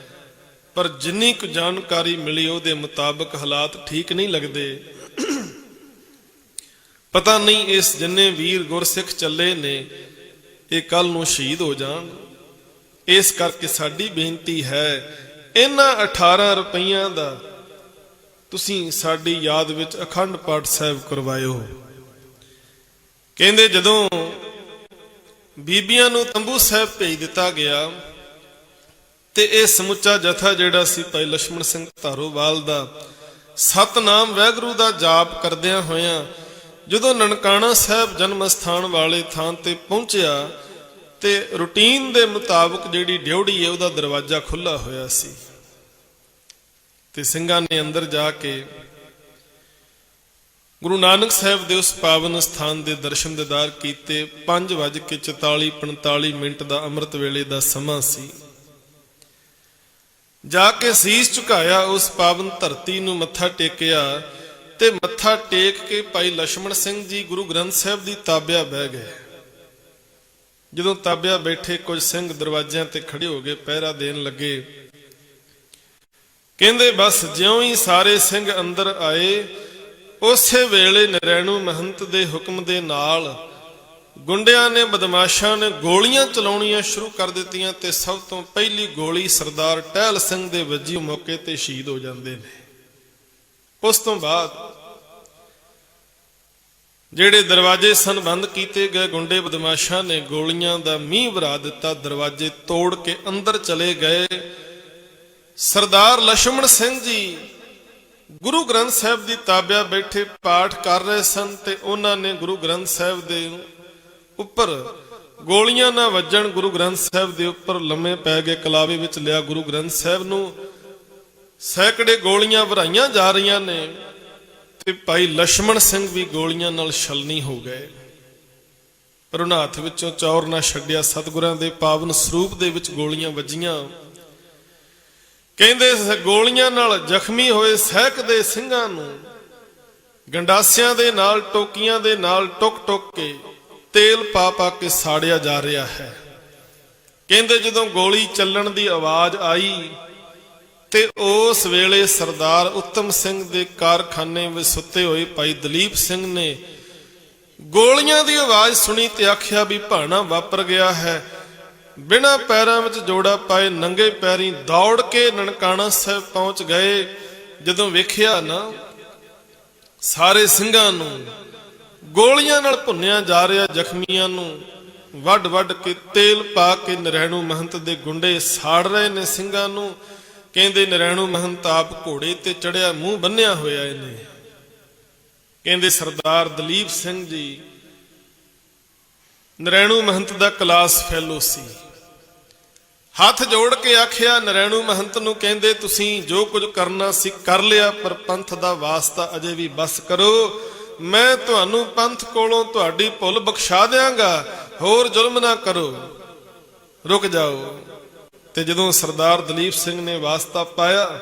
ਪਰ ਜਿੰਨੀ ਕੁ ਜਾਣਕਾਰੀ ਮਿਲੀ ਉਹਦੇ ਮੁਤਾਬਕ ਹਾਲਾਤ ਠੀਕ ਨਹੀਂ ਲੱਗਦੇ। ਪਤਾ ਨਹੀਂ ਇਸ ਜਿੰਨੇ ਵੀਰ ਗੁਰਸਿੱਖ ਚੱਲੇ ਨੇ, ਇਹ ਕੱਲ ਨੂੰ ਸ਼ਹੀਦ ਹੋ ਜਾਣ। ਇਸ ਕਰਕੇ ਸਾਡੀ ਬੇਨਤੀ ਹੈ, ਇਹਨਾਂ 18 ਰੁਪਈਆਂ ਦਾ ਤੁਸੀਂ ਸਾਡੀ ਯਾਦ ਵਿੱਚ ਅਖੰਡ ਪਾਠ ਸਾਹਿਬ ਕਰਵਾਇਓ। ਕਹਿੰਦੇ, ਜਦੋਂ ਬੀਬੀਆਂ ਨੂੰ ਤੰਬੂ ਸਾਹਿਬ ਭੇਜ ਦਿੱਤਾ ਗਿਆ, ਤੇ ਇਹ ਸਮੁੱਚਾ ਜਥਾ ਜਿਹੜਾ ਸੀ ਭਾਈ ਲక్ష్మణ ਸਿੰਘ ਧਾਰੋਵਾਲ ਦਾ, ਸਤਨਾਮ ਵੈਗਰੂ ਦਾ ਜਾਪ ਕਰਦਿਆਂ ਹੋਇਆਂ ਜਦੋਂ ਨਨਕਾਣਾ ਸਾਹਿਬ ਜਨਮ ਸਥਾਨ ਵਾਲੇ ਥਾਂ ਤੇ ਪਹੁੰਚਿਆ, ਤੇ ਰੁਟੀਨ ਦੇ ਮੁਤਾਬਕ ਜਿਹੜੀ ਡਿਊਟੀ ਹੈ ਉਹਦਾ ਦਰਵਾਜ਼ਾ ਖੁੱਲਾ ਹੋਇਆ ਸੀ। ਤੇ ਸਿੰਘਾਂ ਨੇ ਅੰਦਰ ਜਾ ਕੇ ਗੁਰੂ ਨਾਨਕ ਸਾਹਿਬ ਦੇ ਉਸ ਪਾਵਨ ਸਥਾਨ ਦੇ ਦਰਸ਼ਨ ਦੇਦਾਰ ਕੀਤੇ। 5:44 45 ਮਿੰਟ ਦਾ ਅੰਮ੍ਰਿਤ ਵੇਲੇ ਦਾ ਸਮਾਂ ਸੀ। ਜਾ ਕੇ ਸੀਸ ਝੁਕਾਇਆ, ਉਸ ਪਾਵਨ ਧਰਤੀ ਨੂੰ ਮੱਥਾ ਟੇਕਿਆ ਤੇ ਮੱਥਾ ਟੇਕ ਕੇ ਭਾਈ ਲక్ష్మణ ਸਿੰਘ ਜੀ ਗੁਰੂ ਗ੍ਰੰਥ ਸਾਹਿਬ ਦੀ ਤਾਬਿਆ ਬਹਿ ਗਏ। ਜਦੋਂ ਤਾਬਿਆ ਬੈਠੇ ਕੁਝ ਸਿੰਘ ਦਰਵਾਜ਼ਿਆਂ ਤੇ ਖੜੇ ਹੋ ਗਏ ਪਹਿਰਾ ਦੇਣ ਲੱਗੇ ਕਹਿੰਦੇ, ਬਸ ਜਿਉਂ ਹੀ ਸਾਰੇ ਸਿੰਘ ਅੰਦਰ ਆਏ, ਉਸੇ ਵੇਲੇ ਨਰੈਣੂ ਮਹੰਤ ਦੇ ਹੁਕਮ ਦੇ ਨਾਲ ਗੁੰਡਿਆਂ ਨੇ, ਬਦਮਾਸ਼ਾਂ ਨੇ ਗੋਲੀਆਂ ਚਲਾਉਣੀਆਂ ਸ਼ੁਰੂ ਕਰ ਦਿੱਤੀਆਂ ਤੇ ਸਭ ਤੋਂ ਪਹਿਲੀ ਗੋਲੀ ਸਰਦਾਰ ਟਹਿਲ ਸਿੰਘ ਦੇ ਵੱਜੀ ਮੌਕੇ ਤੇ ਸ਼ਹੀਦ ਹੋ ਜਾਂਦੇ ਨੇ। ਉਸ ਤੋਂ ਬਾਅਦ ਜਿਹੜੇ ਦਰਵਾਜ਼ੇ ਸਨ ਬੰਦ ਕੀਤੇ ਗਏ, ਗੁੰਡੇ ਬਦਮਾਸ਼ਾਂ ਨੇ ਗੋਲੀਆਂ ਦਾ ਮੀਂਹ ਵਰਾ ਦਿੱਤਾ, ਦਰਵਾਜ਼ੇ ਤੋੜ ਕੇ ਅੰਦਰ ਚਲੇ ਗਏ। ਸਰਦਾਰ ਲਸ਼ਮਣ ਸਿੰਘ ਜੀ, ਗੁਰੂ ਗ੍ਰੰਥ ਸਾਹਿਬ ਦੀ ਤਾਬਿਆ ਬੈਠੇ ਪਾਠ ਕਰ ਰਹੇ ਸਨ ਤੇ ਉਹਨਾਂ ਨੇ ਗੁਰੂ ਗ੍ਰੰਥ ਸਾਹਿਬ ਦੇ ਉੱਪਰ ਗੋਲੀਆਂ ਨਾ ਵੱਜਣ ਗੁਰੂ ਗ੍ਰੰਥ ਸਾਹਿਬ ਦੇ ਉੱਪਰ ਲੰਮੇ ਪੈ ਗਏ ਕਲਾਵੇ ਵਿੱਚ ਲਿਆ। ਗੁਰੂ ਗ੍ਰੰਥ ਸਾਹਿਬ ਨੂੰ ਸੈਂਕੜੇ ਗੋਲੀਆਂ ਭਰਾਈਆਂ ਜਾ ਰਹੀਆਂ ਨੇ ਤੇ ਭਾਈ ਲਸ਼ਮਣ ਸਿੰਘ ਵੀ ਗੋਲੀਆਂ ਨਾਲ ਛਲਨੀ ਹੋ ਗਏ। ਪਰ ਉਹਨਾਂ ਹੱਥ ਵਿੱਚੋਂ ਚੌਰ ਨਾ ਛੱਡਿਆ। ਸਤਿਗੁਰਾਂ ਦੇ ਪਾਵਨ ਸਰੂਪ ਦੇ ਵਿੱਚ ਗੋਲੀਆਂ ਵੱਜੀਆਂ। ਕਹਿੰਦੇ ਗੋਲੀਆਂ ਨਾਲ ਜ਼ਖਮੀ ਹੋਏ ਸਹਿਕ ਦੇ ਸਿੰਘਾਂ ਨੂੰ ਗੰਡਾਸਿਆਂ ਦੇ ਨਾਲ, ਟੋਕੀਆਂ ਦੇ ਨਾਲ ਟੁਕ ਟੁਕ ਕੇ ਤੇਲ ਪਾ ਪਾ ਕੇ ਸਾੜਿਆ ਜਾ ਰਿਹਾ ਹੈ। ਕਹਿੰਦੇ ਜਦੋਂ ਗੋਲੀ ਚੱਲਣ ਦੀ ਆਵਾਜ਼ ਆਈ ਤੇ ਉਸ ਵੇਲੇ ਸਰਦਾਰ ਉੱਤਮ ਸਿੰਘ ਦੇ ਕਾਰਖਾਨੇ ਵਿੱਚ ਸੁੱਤੇ ਹੋਏ ਭਾਈ ਦਲੀਪ ਸਿੰਘ ਨੇ ਗੋਲੀਆਂ ਦੀ ਆਵਾਜ਼ ਸੁਣੀ ਤੇ ਆਖਿਆ ਵੀ ਭਾਣਾ ਵਾਪਰ ਗਿਆ ਹੈ। ਬਿਨਾਂ ਪੈਰਾਂ ਵਿੱਚ ਜੋੜਾ ਪਾਏ ਨੰਗੇ ਪੈਰੀ ਦੌੜ ਕੇ ਨਨਕਾਣਾ ਸਾਹਿਬ ਪਹੁੰਚ ਗਏ। ਜਦੋਂ ਵੇਖਿਆ ਨਾ, ਸਾਰੇ ਸਿੰਘਾਂ ਨੂੰ, ਗੋਲੀਆਂ ਨਾਲ ਭੁੰਨਿਆ ਜਾ ਰਿਹਾ, ਜ਼ਖਮੀਆਂ ਨੂੰ ਵੱਡ ਵੱਡ ਕੇ ਤੇਲ ਪਾ ਕੇ ਨਰੈਣੂ ਮਹੰਤ ਦੇ ਗੁੰਡੇ ਸਾੜ ਰਹੇ ਨੇ ਸਿੰਘਾਂ ਨੂੰ। ਕਹਿੰਦੇ, ਨਰੈਣੂ ਮਹੰਤ ਆਪ ਘੋੜੇ ਤੇ ਚੜਿਆ, ਮੂੰਹ ਬੰਨਿਆ ਹੋਇਆ ਇਹਨੇ। ਕਹਿੰਦੇ, ਸਰਦਾਰ ਦਲੀਪ ਸਿੰਘ ਜੀ, ਨਰੈਣੂ ਮਹੰਤ ਦਾ ਕਲਾਸ ਫੈਲੋ ਸੀ। ਹੱਥ ਜੋੜ ਕੇ ਆਖਿਆ, ਨਰੈਣੂ ਮਹੰਤ ਨੂੰ ਕਹਿੰਦੇ, ਤੁਸੀਂ ਜੋ ਕੁਝ ਕਰਨਾ ਸੀ ਕਰ ਲਿਆ, ਪਰ ਪੰਥ ਦਾ ਵਾਸਤਾ ਅਜੇ ਵੀ ਬਸ ਕਰੋ। ਮੈਂ ਤੁਹਾਨੂੰ ਪੰਥ ਕੋਲੋਂ ਤੁਹਾਡੀ ਭੁੱਲ ਬਖਸ਼ਾ ਦਿਆਂਗਾ। ਹੋਰ ਜ਼ੁਲਮ ਨਾ ਕਰੋ। ਰੁਕ ਜਾਓ। ਤੇ ਜਦੋਂ ਸਰਦਾਰ ਦਲੀਪ ਸਿੰਘ ਨੇ ਵਾਸਤਾ ਪਾਇਆ,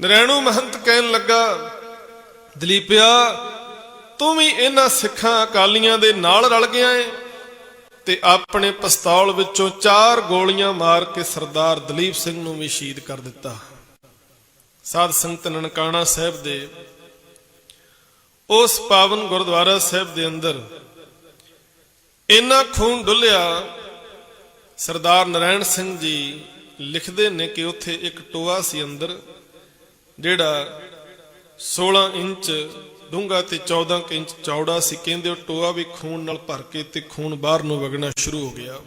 ਨਰੈਣੂ ਮਹੰਤ ਕਹਿਣ ਲੱਗਾ, ਦਲੀਪਿਆ, ਤੂੰ ਵੀ ਇਹਨਾਂ ਸਿੱਖਾਂ ਅਕਾਲੀਆਂ ਦੇ ਨਾਲ ਰਲ ਗਿਆ ਏ। ਤੇ ਆਪਣੇ ਪਿਸਤੌਲ ਵਿੱਚੋਂ ਚਾਰ ਗੋਲੀਆਂ ਮਾਰ ਕੇ ਸਰਦਾਰ ਦਲੀਪ ਸਿੰਘ ਨੂੰ ਵੀ ਸ਼ਹੀਦ ਕਰ ਦਿੱਤਾ। ਸਾਧ ਸੰਗਤ ਨਨਕਾਣਾ ਸਾਹਿਬ ਦੇ ਉਸ ਪਾਵਨ ਗੁਰਦੁਆਰਾ ਸਾਹਿਬ ਦੇ ਅੰਦਰ ਇੰਨਾ ਖੂਨ ਡੁੱਲਿਆ, ਸਰਦਾਰ ਨਰਾਇਣ ਸਿੰਘ ਜੀ ਲਿਖਦੇ ਨੇ ਕਿ ਉੱਥੇ ਇੱਕ ਟੋਆ ਸੀ ਅੰਦਰ, ਜਿਹੜਾ 16 ਇੰਚ ਡੂੰਘਾ ਤੇ 14 ਇੰਚ ਚੌੜਾ ਸੀ। ਕਹਿੰਦੇ ਉਹ ਟੋਆ ਵੀ ਖੂਨ ਨਾਲ ਭਰ ਕੇ ਤੇ ਖੂਨ ਬਾਹਰ ਨੂੰ ਵਗਣਾ ਸ਼ੁਰੂ ਹੋ ਗਿਆ।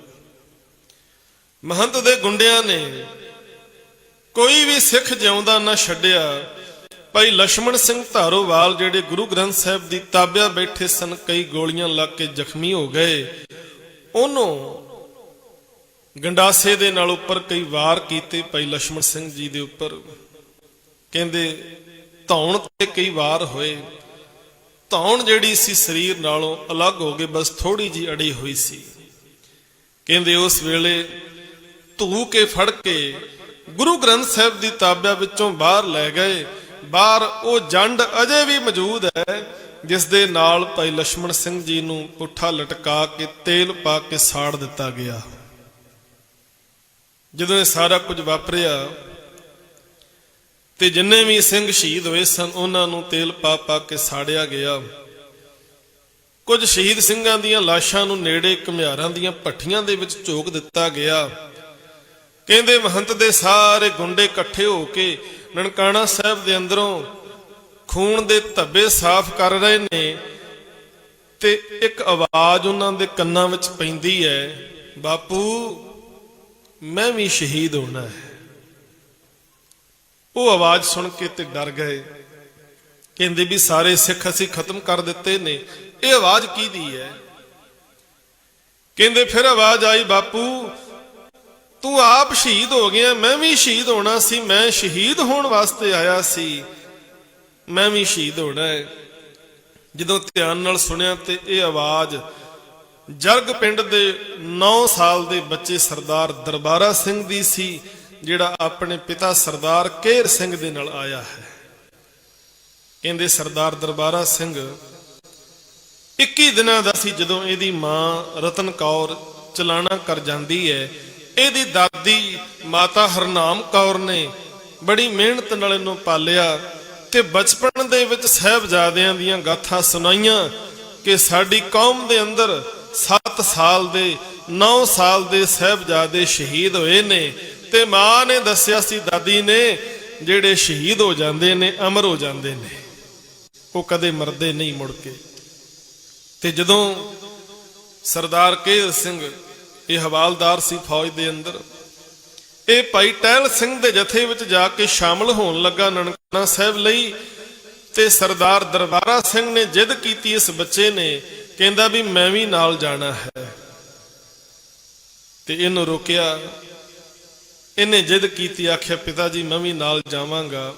ਮਹੰਤ ਦੇ ਗੁੰਡਿਆਂ ਨੇ ਕੋਈ ਵੀ ਸਿੱਖ ਜਿਉਂਦਾ ਨਾ ਛੱਡਿਆ। ਭਾਈ ਲక్ష్మణ ਸਿੰਘ ਧਾਰੋਵਾਲ ਜਿਹੜੇ ਗੁਰੂ ਗ੍ਰੰਥ ਸਾਹਿਬ ਦੀ ਤਾਬਿਆ ਬੈਠੇ ਸਨ, ਕਈ ਗੋਲੀਆਂ ਲੱਗ ਕੇ ਜ਼ਖਮੀ ਹੋ ਗਏ। ਉਹਨੂੰ ਗੰਡਾਸੇ ਦੇ ਨਾਲ ਉੱਪਰ ਕਈ ਵਾਰ ਕੀਤੇ ਭਾਈ ਲక్ష్మణ ਸਿੰਘ ਜੀ ਦੇ ਉੱਪਰ। ਕਹਿੰਦੇ ਧੌਣ ਤੇ ਕਈ ਵਾਰ ਹੋਏ। ਧੌਣ ਜਿਹੜੀ ਸੀ ਸਰੀਰ ਨਾਲੋਂ ਅਲੱਗ ਹੋ ਕੇ ਬਸ ਥੋੜੀ ਜੀ ਅੜੀ ਹੋਈ ਸੀ। ਕਹਿੰਦੇ ਉਸ ਵੇਲੇ ਧੂ ਕੇ ਫੜ ਕੇ ਗੁਰੂ ਗ੍ਰੰਥ ਸਾਹਿਬ ਦੀ ਤਾਬਿਆ ਵਿੱਚੋਂ ਬਾਹਰ ਲੈ ਗਏ। ਬਾਹਰ ਉਹ ਜੰਡ ਅਜੇ ਵੀ ਮੌਜੂਦ ਹੈ, ਜਿਸ ਦੇ ਨਾਲ ਭਾਈ ਲక్ష్మణ ਸਿੰਘ ਜੀ ਨੂੰ ਪੁੱਠਾ ਲਟਕਾ ਕੇ ਤੇਲ ਪਾ ਕੇ ਸਾੜ ਦਿੱਤਾ ਗਿਆ। ਜਦੋਂ ਇਹ ਸਾਰਾ ਕੁਝ ਵਾਪਰਿਆ ਤੇ ਜਿੰਨੇ ਵੀ ਸਿੰਘ ਸ਼ਹੀਦ ਹੋਏ ਸਨ, ਉਹਨਾਂ ਨੂੰ ਤੇਲ ਪਾ ਪਾ ਕੇ ਸਾੜਿਆ ਗਿਆ। ਕੁਝ ਸ਼ਹੀਦ ਸਿੰਘਾਂ ਦੀਆਂ ਲਾਸ਼ਾਂ ਨੂੰ ਨੇੜੇ ਘਮਿਆਰਾਂ ਦੀਆਂ ਭੱਠੀਆਂ ਦੇ ਵਿੱਚ ਝੋਕ ਦਿੱਤਾ ਗਿਆ। ਕਹਿੰਦੇ ਮਹੰਤ ਦੇ ਸਾਰੇ ਗੁੰਡੇ ਇਕੱਠੇ ਹੋ ਕੇ ਨਨਕਾਣਾ ਸਾਹਿਬ ਦੇ ਅੰਦਰੋਂ ਖੂਨ ਦੇ ਧੱਬੇ ਸਾਫ਼ ਕਰ ਰਹੇ ਨੇ ਤੇ ਇੱਕ ਆਵਾਜ਼ ਉਹਨਾਂ ਦੇ ਕੰਨਾਂ ਵਿੱਚ ਪੈਂਦੀ ਹੈ, ਬਾਪੂ, ਮੈਂ ਵੀ ਸ਼ਹੀਦ ਹੋਣਾ ਹੈ। ਉਹ ਆਵਾਜ਼ ਸੁਣ ਕੇ ਤੇ ਡਰ ਗਏ। ਕਹਿੰਦੇ ਵੀ ਸਾਰੇ ਸਿੱਖ ਅਸੀਂ ਖਤਮ ਕਰ ਦਿੱਤੇ ਨੇ। ਇਹ ਆਵਾਜ਼ ਕਿਹਦੀ ਹੈ? ਕਹਿੰਦੇ ਫਿਰ ਆਵਾਜ਼ ਆਈ, ਬਾਪੂ, ਤੂੰ ਆਪ ਸ਼ਹੀਦ ਹੋ ਗਿਆ, ਮੈਂ ਵੀ ਸ਼ਹੀਦ ਹੋਣਾ ਸੀ, ਮੈਂ ਸ਼ਹੀਦ ਹੋਣ ਵਾਸਤੇ ਆਇਆ ਸੀ, ਮੈਂ ਵੀ ਸ਼ਹੀਦ ਹੋਣਾ ਹੈ। ਜਦੋਂ ਧਿਆਨ ਨਾਲ ਸੁਣਿਆ ਤੇ ਇਹ ਆਵਾਜ਼ ਜਰਗ ਪਿੰਡ ਦੇ 9 ਸਾਲ ਦੇ ਬੱਚੇ ਸਰਦਾਰ ਦਰਬਾਰਾ ਸਿੰਘ ਦੀ ਸੀ। ਜਿਹੜਾ ਆਪਣੇ ਪਿਤਾ ਸਰਦਾਰ ਕੇਰ ਸਿੰਘ ਦੇ ਨਾਲ ਆਇਆ ਹੈ। ਕਹਿੰਦੇ ਸਰਦਾਰ ਦਰਬਾਰਾ ਸਿੰਘ 21 ਦਿਨਾਂ ਦਾ ਸੀ ਜਦੋਂ ਇਹਦੀ ਮਾਂ ਰਤਨ ਕੌਰ ਚਲਾਣਾ ਕਰ ਜਾਂਦੀ ਹੈ। ਇਹਦੀ ਦਾਦੀ ਮਾਤਾ ਹਰਨਾਮ ਕੌਰ ਨੇ ਬੜੀ ਮਿਹਨਤ ਨਾਲ ਇਹਨੂੰ ਪਾਲਿਆ ਤੇ ਬਚਪਨ ਦੇ ਵਿੱਚ ਸਹਿਬਜ਼ਾਦਿਆਂ ਦੀਆਂ ਗਾਥਾ ਸੁਣਾਈਆਂ ਕਿ ਸਾਡੀ ਕੌਮ ਦੇ ਅੰਦਰ 7 ਸਾਲ ਦੇ 9 ਸਾਲ ਦੇ ਸਹਿਬਜ਼ਾਦੇ ਸ਼ਹੀਦ ਹੋਏ ਨੇ। ਤੇ ਮਾਂ ਨੇ ਦੱਸਿਆ ਸੀ, ਦਾਦੀ ਨੇ, ਜਿਹੜੇ ਸ਼ਹੀਦ ਹੋ ਜਾਂਦੇ ਨੇ, ਅਮਰ ਹੋ ਜਾਂਦੇ ਨੇ, ਉਹ ਕਦੇ ਮਰਦੇ ਨਹੀਂ ਮੁੜ ਕੇ। ਤੇ ਜਦੋਂ ਸਰਦਾਰ ਕੇਰ ਸਿੰਘ, ਇਹ ਹਵਾਲਦਾਰ ਸੀ ਫੌਜ ਦੇ ਅੰਦਰ, ਇਹ ਭਾਈ ਟਹਿਲ ਸਿੰਘ ਦੇ ਜਥੇ ਵਿੱਚ ਜਾ ਕੇ ਸ਼ਾਮਲ ਹੋਣ ਲੱਗਾ ਨਨਕਾਣਾ ਸਾਹਿਬ ਲਈ, ਤੇ ਸਰਦਾਰ ਦਰਬਾਰਾ ਸਿੰਘ ਨੇ ਜਿੱਦ ਕੀਤੀ ਇਸ ਬੱਚੇ ਨੇ, ਕਹਿੰਦਾ ਵੀ ਮੈਂ ਵੀ ਨਾਲ ਜਾਣਾ ਹੈ। ਤੇ ਇਹਨੂੰ ਰੋਕਿਆ। ਇਹਨੇ ਜਿੱਦ ਕੀਤੀ, ਆਖਿਆ, ਪਿਤਾ ਜੀ, ਮੈਂ ਵੀ ਨਾਲ ਜਾਵਾਂਗਾ।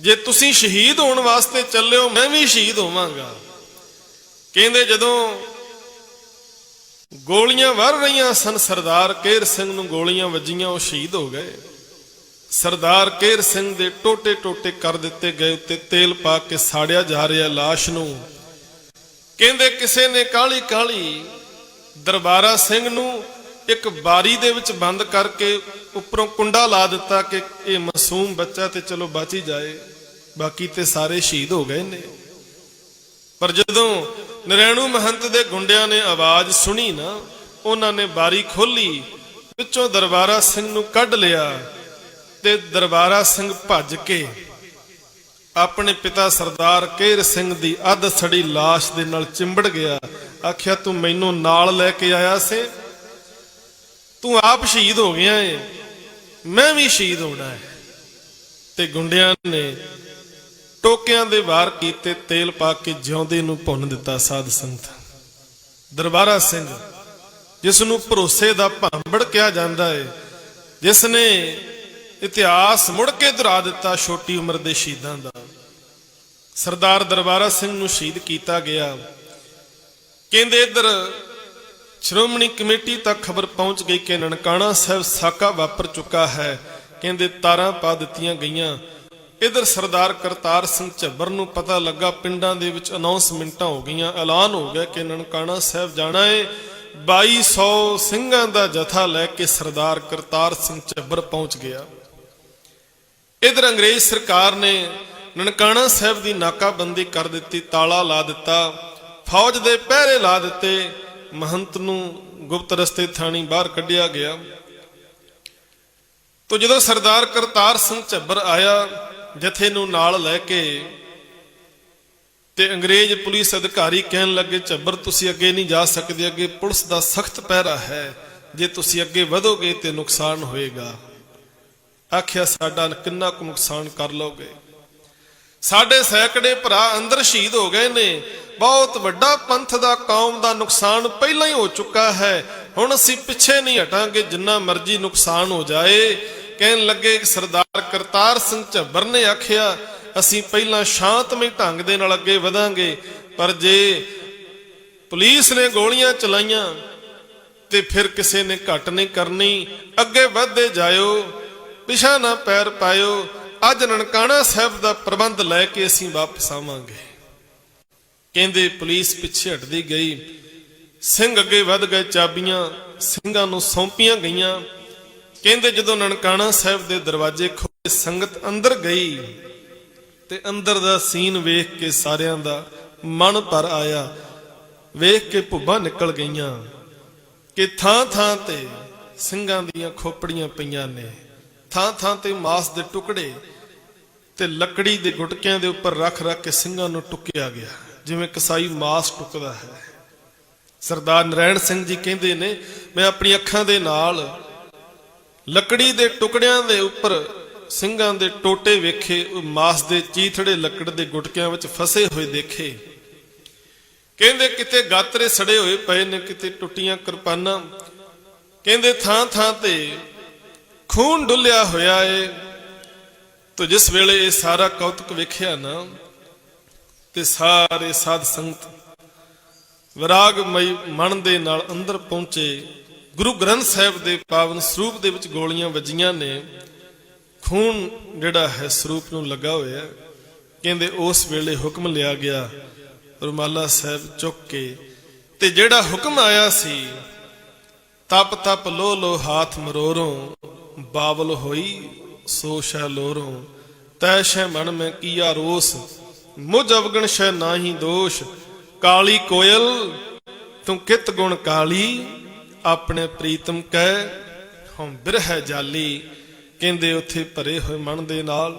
ਜੇ ਤੁਸੀਂ ਸ਼ਹੀਦ ਹੋਣ ਵਾਸਤੇ ਚੱਲਿਓ, ਮੈਂ ਵੀ ਸ਼ਹੀਦ ਹੋਵਾਂਗਾ। ਕਹਿੰਦੇ ਜਦੋਂ ਗੋਲੀਆਂ ਵਰ ਰਹੀਆਂ ਸਨ, ਸਰਦਾਰ ਕੇਰ ਸਿੰਘ ਨੂੰ ਗੋਲੀਆਂ ਵੱਜੀਆਂ, ਉਹ ਸ਼ਹੀਦ ਹੋ ਗਏ। ਸਰਦਾਰ ਕੇਰ ਸਿੰਘ ਦੇ ਟੋਟੇ ਟੋਟੇ ਕਰ ਦਿੱਤੇ ਗਏ ਉੱਤੇ ਤੇਲ ਪਾ ਕੇ ਸਾੜਿਆ ਜਾ ਰਿਹਾ লাশ ਨੂੰ। ਕਹਿੰਦੇ ਕਿਸੇ ਨੇ ਕਾਲੀ ਕਾਲੀ ਦਰਬਾਰਾ ਸਿੰਘ ਨੂੰ ਇੱਕ ਬਾਰੀ ਦੇ ਵਿੱਚ ਬੰਦ ਕਰਕੇ ਉੱਪਰੋਂ ਕੁੰਡਾ ਲਾ ਦਿੱਤਾ ਕਿ ਇਹ ਮਾਸੂਮ ਬੱਚਾ ਤੇ ਚਲੋ ਬਚ ਹੀ ਜਾਏ। ਬਾਕੀ ਤੇ ਸਾਰੇ ਸ਼ਹੀਦ ਹੋ ਗਏ ਨੇ। ਪਰ ਜਦੋਂ ਨਰੈਣੂ ਮਹੰਤ ਦੇ ਗੁੰਡਿਆਂ ਨੇ ਆਵਾਜ਼ ਸੁਣੀ ਨਾ, ਉਹਨਾਂ ਨੇ ਬਾਰੀ ਖੋਲੀ ਵਿੱਚੋਂ ਦਰਬਾਰਾ ਸਿੰਘ ਨੂੰ ਕੱਢ ਲਿਆ ਤੇ ਦਰਬਾਰਾ ਸਿੰਘ ਭੱਜ ਕੇ ਆਪਣੇ ਪਿਤਾ ਸਰਦਾਰ ਕੇਰ ਸਿੰਘ ਦੀ ਅੱਧ ਸੜੀ লাশ ਦੇ ਨਾਲ ਚਿੰਬੜ ਗਿਆ। ਆਖਿਆ, ਤੂੰ ਮੈਨੂੰ ਨਾਲ ਲੈ ਕੇ ਆਇਆ ਸੀ? ਤੂੰ ਆਪ ਸ਼ਹੀਦ ਹੋ ਗਿਆ ਏ। ਮੈਂ ਵੀ ਸ਼ਹੀਦ ਹੋਣਾ ਹੈ ਤੇ ਗੁੰਡਿਆਂ ਨੇ ਟੋਕਿਆਂ ਦੇ ਵਾਰ ਕੀਤੇ ਤੇਲ ਪਾ ਕੇ ਜਿਉਂਦੇ ਨੂੰ ਭੁੰਨ ਦਿੱਤਾ ਸਾਧ ਸੰਗਤ। ਦਰਬਾਰਾ ਸਿੰਘ, ਜਿਸ ਨੂੰ ਭਰੋਸੇ ਦਾ ਭਾਂਬੜ ਕਿਹਾ ਜਾਂਦਾ ਹੈ ਜਿਸ ਨੇ ਇਤਿਹਾਸ ਮੁੜ ਕੇ ਦੁਹਰਾ ਦਿੱਤਾ ਛੋਟੀ ਉਮਰ ਦੇ ਸ਼ਹੀਦਾਂ ਦਾ। ਸਰਦਾਰ ਦਰਬਾਰਾ ਸਿੰਘ ਨੂੰ ਸ਼ਹੀਦ ਕੀਤਾ ਗਿਆ। ਕਹਿੰਦੇ ਇੱਧਰ ਸ਼੍ਰੋਮਣੀ ਕਮੇਟੀ ਤੱਕ ਖਬਰ ਪਹੁੰਚ ਗਈ ਕਿ ਨਨਕਾਣਾ ਸਾਹਿਬ ਸਾਕਾ ਵਾਪਰ ਚੁੱਕਾ ਹੈ। ਕਹਿੰਦੇ ਤਾਰਾਂ ਪਾ ਦਿੱਤੀਆਂ ਗਈਆਂ। ਇਧਰ ਸਰਦਾਰ ਕਰਤਾਰ ਸਿੰਘ ਝੱਬਰ ਨੂੰ ਪਤਾ ਲੱਗਾ ਪਿੰਡਾਂ ਦੇ ਵਿੱਚ ਅਨਾਉਂਸਮੈਂਟਾਂ ਹੋ ਗਈਆਂ। ਐਲਾਨ ਹੋ ਗਿਆ ਕਿ ਨਨਕਾਣਾ ਸਾਹਿਬ ਜਾਣਾ ਹੈ 2200 ਸਿੰਘਾਂ ਦਾ ਜਥਾ ਲੈ ਕੇ ਸਰਦਾਰ ਕਰਤਾਰ ਸਿੰਘ ਝੱਬਰ ਪਹੁੰਚ ਗਿਆ। ਇਧਰ ਅੰਗਰੇਜ਼ ਸਰਕਾਰ ਨੇ ਨਨਕਾਣਾ ਸਾਹਿਬ ਦੀ ਨਾਕਾਬੰਦੀ ਕਰ ਦਿੱਤੀ, ਤਾਲਾ ਲਾ ਦਿੱਤਾ। ਫੌਜ ਦੇ ਪਹਿਰੇ ਲਾ ਦਿੱਤੇ। ਮਹੰਤ ਨੂੰ ਗੁਪਤ ਰਸਤੇ ਥਾਣੀ ਬਾਹਰ ਕੱਢਿਆ ਗਿਆ। ਤੋ ਜਦੋਂ ਸਰਦਾਰ ਕਰਤਾਰ ਸਿੰਘ ਝੱਬਰ ਆਇਆ, ਜਥੇ ਨੂੰ ਨਾਲ ਲੈ ਕੇ ਤੇ ਅੰਗਰੇਜ਼ ਪੁਲਿਸ ਅਧਿਕਾਰੀ ਕਹਿਣ ਲੱਗੇ, ਝੱਬਰ, ਤੁਸੀਂ ਅੱਗੇ ਨਹੀਂ ਜਾ ਸਕਦੇ, ਅੱਗੇ ਪੁਲਿਸ ਦਾ ਸਖਤ ਪਹਿਰਾ ਹੈ। ਜੇ ਤੁਸੀਂ ਅੱਗੇ ਵਧੋਗੇ ਤੇ ਨੁਕਸਾਨ ਹੋਏਗਾ। ਆਖਿਆ, ਸਾਡਾ ਕਿੰਨਾ ਕੁ ਨੁਕਸਾਨ ਕਰ ਲਓਗੇ? ਸਾਡੇ ਸੈਂਕੜੇ ਭਰਾ ਅੰਦਰ ਸ਼ਹੀਦ ਹੋ ਗਏ ਨੇ। ਬਹੁਤ ਵੱਡਾ ਪੰਥ ਦਾ ਕੌਮ ਦਾ ਨੁਕਸਾਨ ਪਹਿਲਾਂ ਹੀ ਹੋ ਚੁੱਕਾ ਹੈ। ਹੁਣ ਅਸੀਂ ਪਿੱਛੇ ਨਹੀਂ ਹਟਾਂਗੇ, ਜਿੰਨਾ ਮਰਜ਼ੀ ਨੁਕਸਾਨ ਹੋ ਜਾਏ। ਕਹਿਣ ਲੱਗੇ ਸਰਦਾਰ ਕਰਤਾਰ ਸਿੰਘ ਝੱਬਰ ਨੇ ਆਖਿਆ, ਅਸੀਂ ਪਹਿਲਾਂ ਸ਼ਾਂਤਮਈ ਢੰਗ ਦੇ ਨਾਲ ਅੱਗੇ ਵਧਾਂਗੇ, ਪਰ ਜੇ ਪੁਲਿਸ ਨੇ ਗੋਲੀਆਂ ਚਲਾਈਆਂ, ਤੇ ਫਿਰ ਕਿਸੇ ਨੇ ਘਟ ਨਹੀਂ ਕਰਨੀ। ਅੱਗੇ ਵਧਦੇ ਜਾਇਓ, ਪਿਛਾ ਨਾ ਪੈਰ ਪਾਇਓ ਅੱਜ ਨਨਕਾਣਾ ਸਾਹਿਬ ਦਾ ਪ੍ਰਬੰਧ ਲੈ ਕੇ ਅਸੀਂ ਵਾਪਸ ਆਵਾਂਗੇ। ਕਹਿੰਦੇ, ਪੁਲਿਸ ਪਿੱਛੇ ਹਟਦੀ ਗਈ। ਸਿੰਘ ਅੱਗੇ ਵੱਧ ਗਏ, ਚਾਬੀਆਂ ਸਿੰਘਾਂ ਨੂੰ ਸੌਂਪੀਆਂ ਗਈਆਂ। ਕਹਿੰਦੇ, ਜਦੋਂ ਨਨਕਾਣਾ ਸਾਹਿਬ ਦੇ ਦਰਵਾਜ਼ੇ ਖੋਲੇ ਸੰਗਤ ਅੰਦਰ ਗਈ ਤੇ ਅੰਦਰ ਦਾ ਸੀਨ ਵੇਖ ਕੇ ਸਾਰਿਆਂ ਦਾ ਮਨ ਭਰ ਆਇਆ। ਵੇਖ ਕੇ ਭੁੱਬਾਂ ਨਿਕਲ ਗਈਆਂ ਕਿ ਥਾਂ ਥਾਂ ਤੇ ਸਿੰਘਾਂ ਦੀਆਂ ਖੋਪੜੀਆਂ ਪਈਆਂ ਨੇ। ਥਾਂ ਥਾਂ ਤੇ ਮਾਸ ਦੇ ਟੁਕੜੇ ਤੇ ਲੱਕੜੀ ਦੇ ਗੁਟਕਿਆਂ ਦੇ ਉੱਪਰ ਰੱਖ ਰੱਖ ਕੇ ਸਿੰਘਾਂ ਨੂੰ ਟੁਕਿਆ ਗਿਆ। ਜਿਵੇਂ ਕਸਾਈ ਮਾਸ ਟੁਕਦਾ ਹੈ। ਸਰਦਾਰ ਨਰੈਣ ਸਿੰਘ ਜੀ ਕਹਿੰਦੇ ਨੇ, ਮੈਂ ਆਪਣੀ ਅੱਖਾਂ ਦੇ ਨਾਲ ਲੱਕੜੀ ਦੇ ਟੁਕੜਿਆਂ ਦੇ ਉੱਪਰ ਸਿੰਘਾਂ ਦੇ ਟੋਟੇ ਵੇਖੇ, ਉਹ ਮਾਸ ਦੇ ਚੀਥੜੇ ਲੱਕੜ ਦੇ ਗੁਟਕਿਆਂ ਵਿੱਚ ਫਸੇ ਹੋਏ ਦੇਖੇ। ਕਹਿੰਦੇ, ਕਿਤੇ ਗਾਤਰੇ ਸੜੇ ਹੋਏ ਪਏ ਨੇ, ਕਿਤੇ ਟੁੱਟੀਆਂ ਕਿਰਪਾਨਾਂ। ਕਹਿੰਦੇ ਥਾਂ ਥਾਂ ਤੇ ਖੂਨ ਡੁੱਲਿਆ ਹੋਇਆ ਏ। ਤੋ ਜਿਸ ਵੇਲੇ ਇਹ ਸਾਰਾ ਕੌਤਕ ਵੇਖਿਆ ਨਾ, ਤੇ ਸਾਰੇ ਸਾਧ ਸੰਗਤ ਵਿਰਾਗਮਈ ਮਨ ਦੇ ਨਾਲ ਅੰਦਰ ਪਹੁੰਚੇ। ਗੁਰੂ ਗ੍ਰੰਥ ਸਾਹਿਬ ਦੇ ਪਾਵਨ ਸਰੂਪ ਦੇ ਵਿੱਚ ਗੋਲੀਆਂ ਵੱਜੀਆਂ ਨੇ। ਖੂਨ ਜਿਹੜਾ ਹੈ ਸਰੂਪ ਨੂੰ ਲੱਗਾ ਹੋਇਆ ਕਹਿੰਦੇ ਉਸ ਵੇਲੇ ਹੁਕਮ ਲਿਆ ਗਿਆ ਰੁਮਾਲਾ ਸਾਹਿਬ ਚੁੱਕ ਕੇ। ਤੇ ਜਿਹੜਾ ਹੁਕਮ ਆਇਆ ਸੀ, ਤਪ ਤਪ ਲੋ ਲੋ ਹਾਥ ਮਰੋਰੋਂ ਬਾਵਲ ਹੋਈ, ਸੋ ਸ਼ੈ ਲੋਰੋਂ, ਤੈ ਸ਼ੈ ਮਨ ਮੈਂ ਕੀਆ ਰੋਸ, ਮੁਝ ਅਵਗਣ ਸ਼ੈ ਨਾਹੀ ਦੋਸ਼, ਕਾਲੀ ਕੋਇਲ, ਤੂੰ ਕਿਤ ਗੁਣ ਕਾਲੀ, ਆਪਣੇ ਪ੍ਰੀਤਮ ਕਹਿ ਹਮ ਬਿਰਹਿ ਜਾਲੀ, ਕਹਿੰਦੇ ਉੱਥੇ ਭਰੇ ਹੋਏ ਮਨ ਦੇ ਨਾਲ।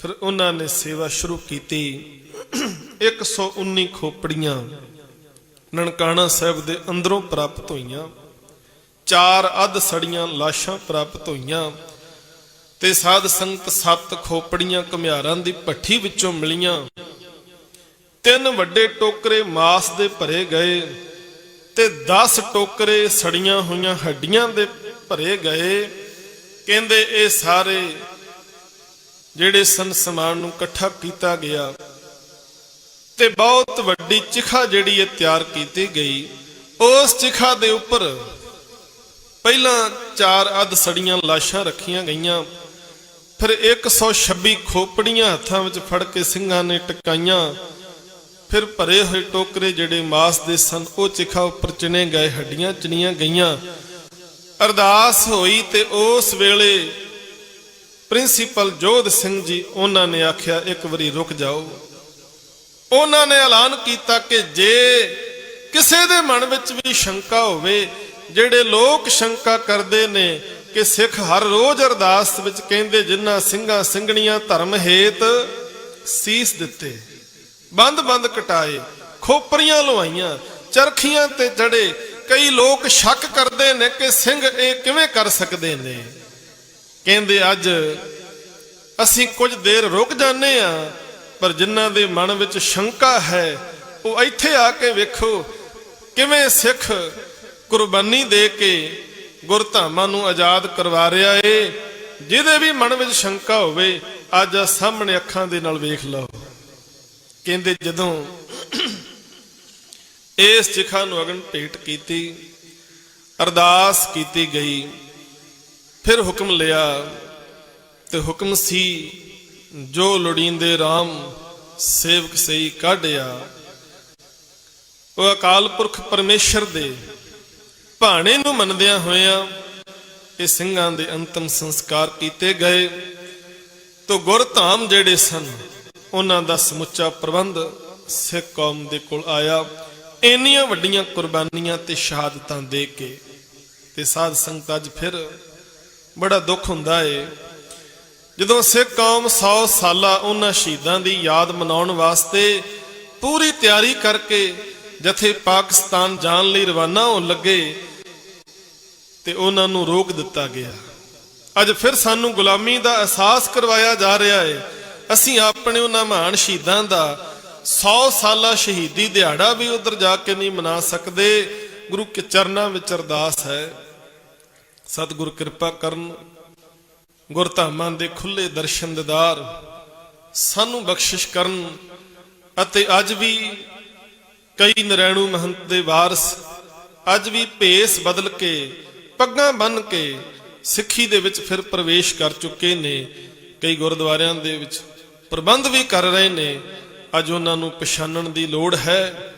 ਫਿਰ ਉਹਨਾਂ ਨੇ ਸੇਵਾ ਸ਼ੁਰੂ ਕੀਤੀ 119 ਖੋਪੜੀਆਂ, ਨਨਕਾਣਾ ਸਾਹਿਬ ਦੇ ਅੰਦਰੋਂ ਪ੍ਰਾਪਤ ਹੋਈਆਂ। ਚਾਰ ਅੱਧ ਸੜੀਆਂ ਲਾਸ਼ਾਂ ਪ੍ਰਾਪਤ ਹੋਈਆਂ ਤੇ ਸਾਧ ਸੰਗਤ ਸੱਤ ਖੋਪੜੀਆਂ ਘੁਮਿਆਰਾਂ ਦੀ ਪੱਠੀ ਵਿੱਚੋਂ ਮਿਲੀਆਂ। ਤਿੰਨ ਵੱਡੇ ਟੋਕਰੇ ਮਾਸ ਦੇ ਭਰੇ ਗਏ ਤੇ 10 ਟੋਕਰੇ ਸੜੀਆਂ ਹੋਈਆਂ ਹੱਡੀਆਂ ਦੇ ਭਰੇ ਗਏ। ਕਹਿੰਦੇ ਇਹ ਸਾਰੇ ਜਿਹੜੇ ਸਨ ਸਮਾਨ ਨੂੰ ਇਕੱਠਾ ਕੀਤਾ ਗਿਆ ਤੇ ਬਹੁਤ ਵੱਡੀ ਚਿਖਾ ਜਿਹੜੀ ਇਹ ਤਿਆਰ ਕੀਤੀ ਗਈ, ਉਸ ਚਿਖਾ ਦੇ ਉੱਪਰ ਪਹਿਲਾਂ ਚਾਰ ਅੱਧ ਸੜੀਆਂ ਲਾਸ਼ਾਂ ਰੱਖੀਆਂ ਗਈਆਂ। ਫਿਰ 126 ਖੋਪੜੀਆਂ ਹੱਥਾਂ ਵਿੱਚ ਫੜ ਕੇ ਸਿੰਘਾਂ ਨੇ ਟਕਾਈਆਂ। ਫਿਰ ਭਰੇ ਹੋਏ ਟੋਕਰੇ ਜਿਹੜੇ ਮਾਸ ਦੇ ਸਨ, ਉਹ ਚਿਖਾ ਉੱਪਰ ਚਿਣੇ ਗਏ, ਹੱਡੀਆਂ ਚਿਣੀਆਂ ਗਈਆਂ। ਅਰਦਾਸ ਹੋਈ ਤੇ ਉਸ ਵੇਲੇ ਪ੍ਰਿੰਸੀਪਲ ਜੋਧ ਸਿੰਘ ਜੀ ਉਹਨਾਂ ਨੇ ਆਖਿਆ, ਇੱਕ ਵਾਰੀ ਰੁਕ ਜਾਓ। ਉਹਨਾਂ ਨੇ ਐਲਾਨ ਕੀਤਾ ਕਿ ਜੇ ਕਿਸੇ ਦੇ ਮਨ ਵਿੱਚ ਵੀ ਸ਼ੰਕਾ ਹੋਵੇ ਜਿਹੜੇ ਲੋਕ ਸ਼ੰਕਾ ਕਰਦੇ ਨੇ ਕਿ ਸਿੱਖ ਹਰ ਰੋਜ਼ ਅਰਦਾਸ ਵਿੱਚ ਕਹਿੰਦੇ ਜਿਨ੍ਹਾਂ ਸਿੰਘਾਂ ਸਿੰਘਣੀਆਂ ਧਰਮ ਹੇਤ ਸੀਸ ਦਿੱਤੇ ਬੰਦ-ਬੰਦ ਕਟਾਏ, ਖੋਪਰੀਆਂ ਲਵਾਈਆਂ, ਚਰਖੀਆਂ ਤੇ ਚੜੇ, ਕਈ ਲੋਕ ਸ਼ੱਕ ਕਰਦੇ ਨੇ ਕਿ ਸਿੰਘ ਇਹ ਕਿਵੇਂ ਕਰ ਸਕਦੇ ਨੇ। ਕਹਿੰਦੇ ਅੱਜ ਅਸੀਂ ਕੁਝ ਦੇਰ ਰੁਕ ਜਾਂਦੇ ਆ ਪਰ ਜਿਨ੍ਹਾਂ ਦੇ ਮਨ ਵਿੱਚ ਸ਼ੰਕਾ ਹੈ, ਉਹ ਇੱਥੇ ਆ ਕੇ ਵੇਖੋ ਕਿਵੇਂ ਸਿੱਖ ਕੁਰਬਾਨੀ ਦੇ ਕੇ ਗੁਰਧਾਮਾਂ ਨੂੰ ਆਜ਼ਾਦ ਕਰਵਾ ਰਿਹਾ ਏ। ਜਿਹਦੇ ਵੀ ਮਨ ਵਿੱਚ ਸ਼ੰਕਾ ਹੋਵੇ, ਅੱਜ ਸਾਹਮਣੇ ਅੱਖਾਂ ਦੇ ਨਾਲ ਵੇਖ ਲਓ। ਕਹਿੰਦੇ ਜਦੋਂ ਇਸ ਚਿਖਾ ਨੂੰ ਅਗਨ ਭੇਟ ਕੀਤੀ, ਅਰਦਾਸ ਕੀਤੀ ਗਈ, ਫਿਰ ਹੁਕਮ ਲਿਆ ਤੇ ਹੁਕਮ ਸੀ, ਜੋ ਲੋੜੀਂਦੇ RAM ਸੇਵਕ ਸਈ ਕਾਢਿਆ, ਉਹ ਅਕਾਲ ਪੁਰਖ ਪਰਮੇਸ਼ਰ ਦੇ ਭਾਣੇ ਨੂੰ ਮੰਨਦਿਆਂ ਹੋਇਆਂ ਇਹ ਸਿੰਘਾਂ ਦੇ ਅੰਤਮ ਸੰਸਕਾਰ ਕੀਤੇ ਗਏ। ਤੋ ਗੁਰਧਾਮ ਜਿਹੜੇ ਸਨ, ਉਹਨਾਂ ਦਾ ਸਮੁੱਚਾ ਪ੍ਰਬੰਧ ਸਿੱਖ ਕੌਮ ਦੇ ਕੋਲ ਆਇਆ। ਇੰਨੀਆਂ ਵੱਡੀਆਂ ਕੁਰਬਾਨੀਆਂ ਤੇ ਸ਼ਹਾਦਤਾਂ ਦੇ ਕੇ ਤੇ ਸਾਧ ਸੰਗਤ ਅੱਜ ਫਿਰ ਬੜਾ ਦੁੱਖ ਹੁੰਦਾ ਏ। ਜਦੋਂ ਸਿੱਖ ਕੌਮ 100 ਸਾਲਾ ਉਹਨਾਂ ਸ਼ਹੀਦਾਂ ਦੀ ਯਾਦ ਮਨਾਉਣ ਵਾਸਤੇ ਪੂਰੀ ਤਿਆਰੀ ਕਰਕੇ ਜਥੇ ਪਾਕਿਸਤਾਨ ਜਾਣ ਲਈ ਰਵਾਨਾ ਹੋਣ ਲੱਗੇ ਤੇ ਉਹਨਾਂ ਨੂੰ ਰੋਕ ਦਿੱਤਾ ਗਿਆ। ਅੱਜ ਫਿਰ ਸਾਨੂੰ ਗੁਲਾਮੀ ਦਾ ਅਹਿਸਾਸ ਕਰਵਾਇਆ ਜਾ ਰਿਹਾ ਹੈ ਅਸੀਂ ਆਪਣੇ ਉਹਨਾਂ ਮਹਾਨ ਸ਼ਹੀਦਾਂ ਦਾ 100 ਸਾਲਾ ਸ਼ਹੀਦੀ ਦਿਹਾੜਾ ਵੀ ਉਧਰ ਜਾ ਕੇ ਨਹੀਂ ਮਨਾ ਸਕਦੇ। ਗੁਰੂ ਕੇ ਚਰਨਾਂ ਵਿੱਚ ਅਰਦਾਸ ਹੈ। ਸਤਿਗੁਰ ਕਿਰਪਾ ਕਰਨ ਗੁਰਧਾਮਾਂ ਦੇ ਖੁੱਲੇ ਦਰਸ਼ਨ ਦਿਦਾਰ ਸਾਨੂੰ ਬਖਸ਼ਿਸ਼ ਕਰਨ ਅਤੇ ਅੱਜ ਵੀ ਕਈ ਨਰੈਣੂ ਮਹੰਤ ਦੇ ਵਾਰਸ ਅੱਜ ਵੀ ਭੇਸ ਬਦਲ ਕੇ ਪੱਗਾਂ ਬੰਨ ਕੇ ਸਿੱਖੀ ਦੇ ਵਿੱਚ ਫਿਰ ਪ੍ਰਵੇਸ਼ ਕਰ ਚੁੱਕੇ ਨੇ। ਕਈ ਗੁਰਦੁਆਰਿਆਂ ਦੇ ਵਿੱਚ ਪ੍ਰਬੰਧ ਵੀ ਕਰ ਰਹੇ ਨੇ। ਅੱਜ ਉਹਨਾਂ ਨੂੰ ਪਛਾਣਨ ਦੀ ਲੋੜ ਹੈ,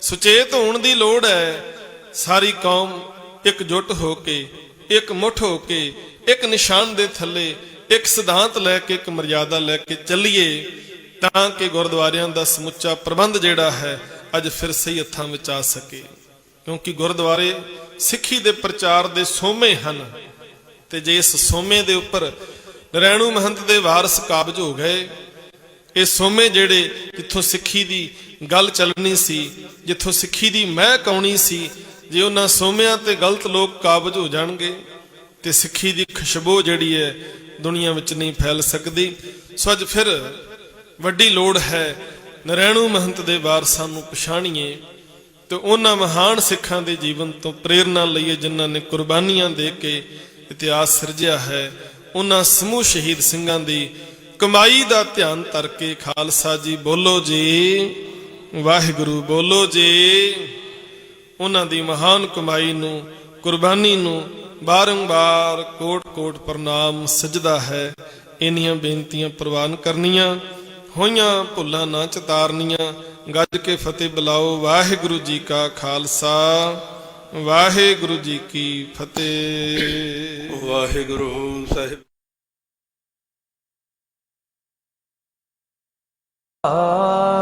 ਸੁਚੇਤ ਹੋਣ ਦੀ ਲੋੜ ਹੈ। ਸਾਰੀ ਕੌਮ ਇਕਜੁੱਟ ਹੋ ਕੇ ਇੱਕ ਮੁੱਠ ਹੋ ਕੇ, ਇੱਕ ਨਿਸ਼ਾਨ ਦੇ ਥੱਲੇ, ਇੱਕ ਸਿਧਾਂਤ ਲੈ ਕੇ, ਇੱਕ ਮਰਜ਼ਾਦਾ ਲੈ ਕੇ ਚੱਲੀਏ ਤਾਂ ਕਿ ਗੁਰਦੁਆਰਿਆਂ ਦਾ ਸਮੁੱਚਾ ਪ੍ਰਬੰਧ ਜਿਹੜਾ ਹੈ, ਅੱਜ ਫਿਰ ਸਹੀ ਹੱਥਾਂ ਵਿੱਚ ਆ ਸਕੇ। ਕਿਉਂਕਿ ਗੁਰਦੁਆਰੇ ਸਿੱਖੀ ਦੇ ਪ੍ਰਚਾਰ ਦੇ ਸੋਮੇ ਹਨ ਤੇ ਜੇ ਇਸ ਸੋਮੇ ਦੇ ਉੱਪਰ ਨਰੈਣੂ ਮਹੰਤ ਦੇ ਵਾਰਸ ਕਾਬਜ ਹੋ ਗਏ, ਇਹ ਸੋਮੇ ਜਿਹੜੇ ਜਿੱਥੋਂ ਸਿੱਖੀ ਦੀ ਗੱਲ ਚੱਲਣੀ ਸੀ, ਜਿੱਥੋਂ ਸਿੱਖੀ ਦੀ ਮਹਿਕ ਆਉਣੀ ਸੀ, ਜੇ ਉਹਨਾਂ ਸੋਮਿਆਂ ਤੇ ਗਲਤ ਲੋਕ ਕਾਬਜ ਹੋ ਜਾਣਗੇ, ਤੇ ਸਿੱਖੀ ਦੀ ਖੁਸ਼ਬੂ ਜਿਹੜੀ ਹੈ ਦੁਨੀਆ ਵਿੱਚ ਨਹੀਂ ਫੈਲ ਸਕਦੀ। ਸੋ ਅੱਜ ਫਿਰ ਵੱਡੀ ਲੋੜ ਹੈ ਨਰੈਣੂ ਮਹੰਤ ਦੇ ਵਾਰਸਾਂ ਨੂੰ ਪਛਾਣੀਏ। ਤੇ ਉਹਨਾਂ ਮਹਾਨ ਸਿੱਖਾਂ ਦੇ ਜੀਵਨ ਤੋਂ ਪ੍ਰੇਰਣਾ ਲਈਏ ਜਿਨ੍ਹਾਂ ਨੇ ਕੁਰਬਾਨੀਆਂ ਦੇ ਕੇ ਇਤਿਹਾਸ ਸਿਰਜਿਆ ਹੈ। ਉਹਨਾਂ ਸਮੂਹ ਸ਼ਹੀਦ ਸਿੰਘਾਂ ਦੀ ਕਮਾਈ ਦਾ ਧਿਆਨ ਧਰ ਕੇ ਖਾਲਸਾ ਜੀ, ਬੋਲੋ ਜੀ। ਵਾਹਿਗੁਰੂ, ਬੋਲੋ ਜੀ। ਉਹਨਾਂ ਦੀ ਮਹਾਨ ਕਮਾਈ ਨੂੰ, ਕੁਰਬਾਨੀ ਨੂੰ ਬਾਰੰਬਾਰ ਕੋਟ-ਕੋਟ ਪ੍ਰਣਾਮ ਸਜਦਾ ਹੈ। ਇੰਨੀਆਂ ਬੇਨਤੀਆਂ ਪ੍ਰਵਾਨ ਕਰਨੀਆਂ, ਹੋਈਆਂ ਭੁੱਲਾਂ ਨਾ ਚਤਾਰਨੀਆਂ ਗੱਜ ਕੇ ਫਤਿਹ ਬੁਲਾਓ। ਵਾਹਿਗੁਰੂ ਜੀ ਕਾ ਖਾਲਸਾ ਵਾਹਿਗੁਰੂ ਜੀ ਕੀ ਫਤਿਹ। ਵਾਹਿਗੁਰੂ ਸਾਹਿਬ। ਵਾਹਿਗੁਰੂ